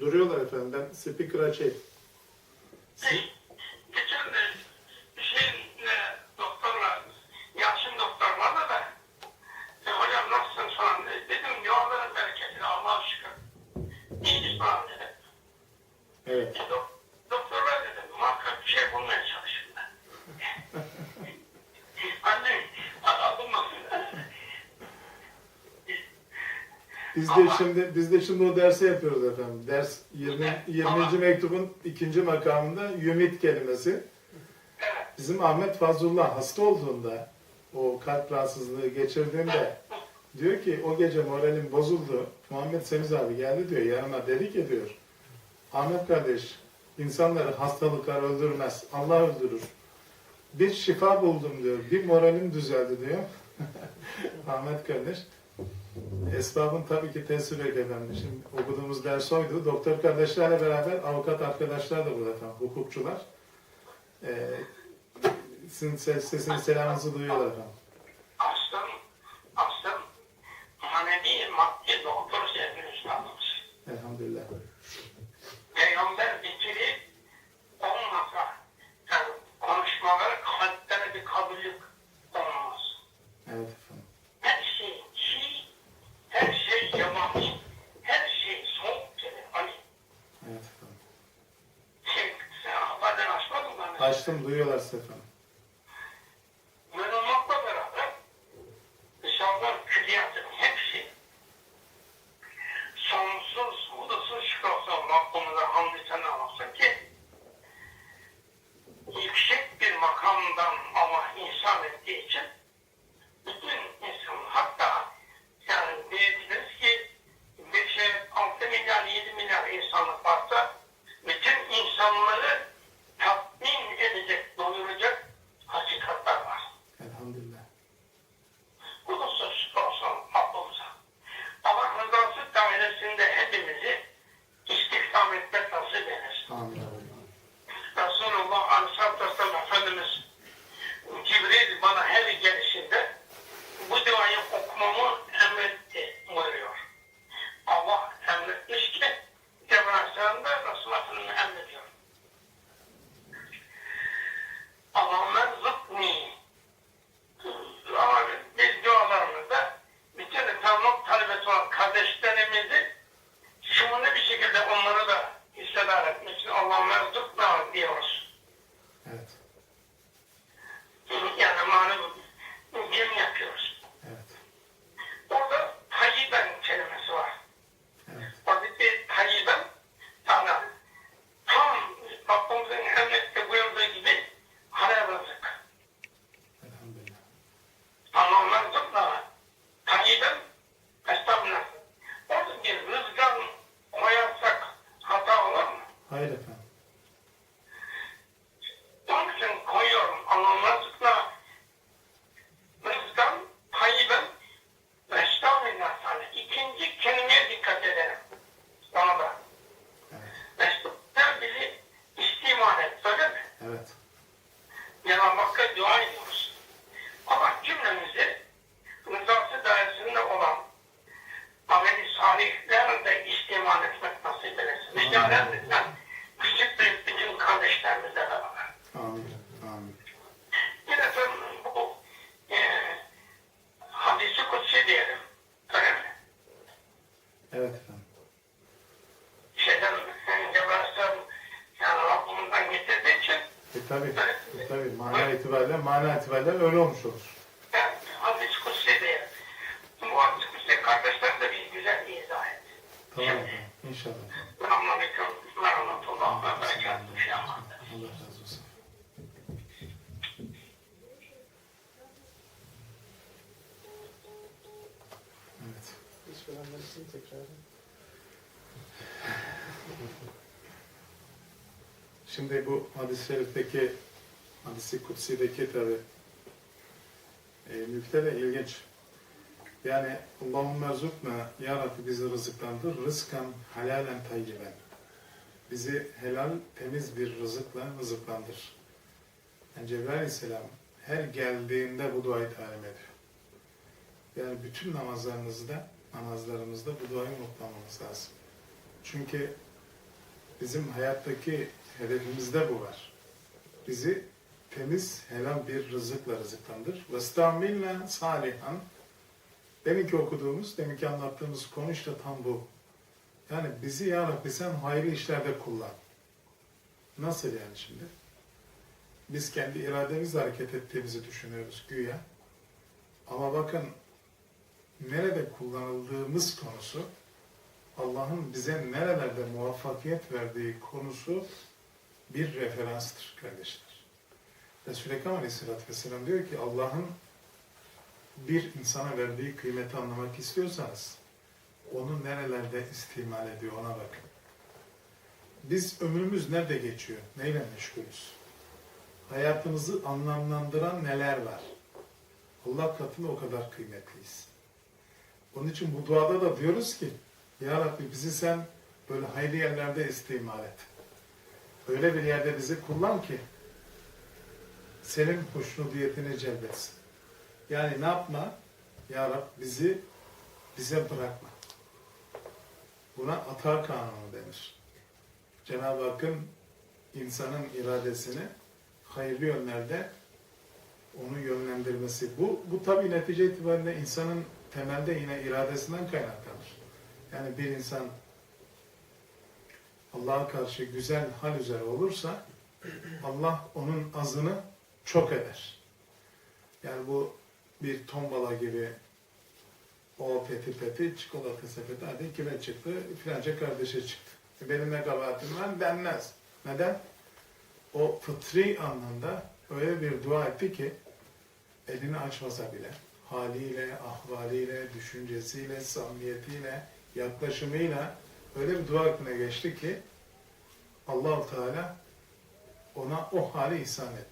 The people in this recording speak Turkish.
Duruyorlar efendim. Ben speaker açayım. Biz de şimdi biz de şimdi o dersi yapıyoruz efendim. Ders 20 20. mektubun ikinci makamında yumit kelimesi. Bizim Ahmet Fazlullah hasta olduğunda o kalp rahatsızlığı geçirdiğinde diyor ki o gece moralim bozuldu. Muhammed Semiz abi geldi diyor yanıma dedi ki diyor Ahmet kardeş insanları hastalıklar öldürmez. Allah öldürür. Bir şifa buldum diyor. Bir moralim düzeldi diyor. Ahmet kardeş. Esbabın tabii ki tesiri yok efendim. Şimdi okuduğumuz ders oydu. Doktor kardeşlerle beraber avukat arkadaşlar da burada efendim. Hukukçular. Ee, sizin ses, sesini selamınızı duyuyorlar efendim. Aslım, aslım manevi maddi doktor sevgili üstadımız. Elhamdülillah. Peygamber bitirip olmasa yani konuşmaları kalplere bir kabulük olmaz. Evet efendim. Her şey çiğ, her şey yabancı, her şey soğuk gelir. Hani Evet efendim. şey, sen haberden açmadın mı? Açtım duyuyorlar sizi efendim. Böyle olmakla beraber dışarıdan külliyatın hepsi sonsuz, hudusuz şifası Rabbimize hamdü sena olsun ki yüksek bir makamdan Allah insan ettiği için bütün insan hatta yani diyebiliriz ki bir şey 6 milyar 7 milyar insanlık varsa bütün insanları tatmin edecek, doyuracak hakikatler var. Elhamdülillah. Hudutsuz şükür olsun Rabbimize. Allah dairesinde hepimizi istihdam etmek nasip eylesin. Amin. Resulullah Aleyhisselatü Vesselam Efendimiz Cibril bana her gelişinde bu duayı okumamı emretti buyuruyor. Allah emretmiş ki Cebrail Aleyhisselam da Resulullah Efendimiz'e emrediyor. Allahümme zıkni ama biz dualarımızda bütün Tanrı talebesi olan kardeşlerimizi şumunu bir şekilde onları da hissedar etmek için Allah'ın zıkna diyoruz. Evet. Yani malum gem yapıyoruz. Evet. Orada tayyiben kelimesi var. Evet. Oradaki tayyiben yani tam Rabbimizin emrette buyurduğu gibi halal rızık. Elhamdülillah. Allah'ın zıkna tayyiben estağfurullah. Orada bir rızgan koyarsak hata olur mu? Hayır efendim. Onun için koyuyorum Allah'ın rızkına rızkan tayyiben ve estağfirullah sana. İkinci kelimeye dikkat edelim. Ona da. Evet. Estağfirullah bizi istimal et. Öyle mi? Evet. Cenab-ı Hakk'a dua ediyoruz. Allah cümlemizi rızası dairesinde olan ameli salihler de istimal etmek nasip eylesin. Müjdelerle küçük büyük bütün kardeşlerimizle beraber. Amin. Amin. Yine sen bu e, hadisi kutsi diyelim. Öyle mi? Evet efendim. Şeyden e, Cebrail Aleyhisselam yani Rabbimizden getirdiği için E tabi. E tabi. Mana itibariyle, mana itibariyle öyle olmuş olur. ben hadis kutsi Şimdi bu hadis-i şerifteki, hadis-i kutsi'deki tabi e, nükte de ilginç. Yani Allahümme rızukna, Ya Rabbi bizi rızıklandır, rızkan halalen tayyiben Bizi helal, temiz bir rızıkla rızıklandır. Yani Cebrail Aleyhisselam her geldiğinde bu duayı talim ediyor. Yani bütün namazlarımızda, namazlarımızda bu duayı unutmamamız lazım. Çünkü Bizim hayattaki hedefimizde bu var. Bizi temiz, helal bir rızıkla rızıklandır. وَاسْتَعْمِلْنَا salihan. Deminki okuduğumuz, deminki anlattığımız konu işte tam bu. Yani bizi ya Rabbi sen hayırlı işlerde kullan. Nasıl yani şimdi? Biz kendi irademizle hareket ettiğimizi düşünüyoruz güya. Ama bakın nerede kullanıldığımız konusu Allah'ın bize nerelerde muvaffakiyet verdiği konusu bir referanstır kardeşler. Resul-i Ekrem Aleyhisselatü Vesselam diyor ki Allah'ın bir insana verdiği kıymeti anlamak istiyorsanız onu nerelerde istimal ediyor ona bakın. Biz ömrümüz nerede geçiyor? Neyle meşgulüz? Hayatımızı anlamlandıran neler var? Allah katında o kadar kıymetliyiz. Onun için bu duada da diyoruz ki Ya Rabbi bizi sen böyle hayırlı yerlerde istimal et. Öyle bir yerde bizi kullan ki senin hoşnudiyetini celbetsin. Yani ne yapma? Ya Rab bizi bize bırakma. Buna atar kanunu denir. Cenab-ı Hakk'ın insanın iradesini hayırlı yönlerde onu yönlendirmesi. Bu, bu tabi netice itibariyle insanın temelde yine iradesinden kaynaklanır. Yani bir insan Allah'a karşı güzel hal üzere olursa Allah onun azını çok eder. Yani bu bir tombala gibi o peti peti çikolata sepeti hadi kime çıktı? Filanca kardeşe çıktı. E Benim ne kabahatim var denmez. Neden? O fıtri anlamda öyle bir dua etti ki elini açmasa bile haliyle, ahvaliyle, düşüncesiyle, samimiyetiyle, yaklaşımıyla öyle bir dua hakkına geçti ki allah Teala ona o hali ihsan etti.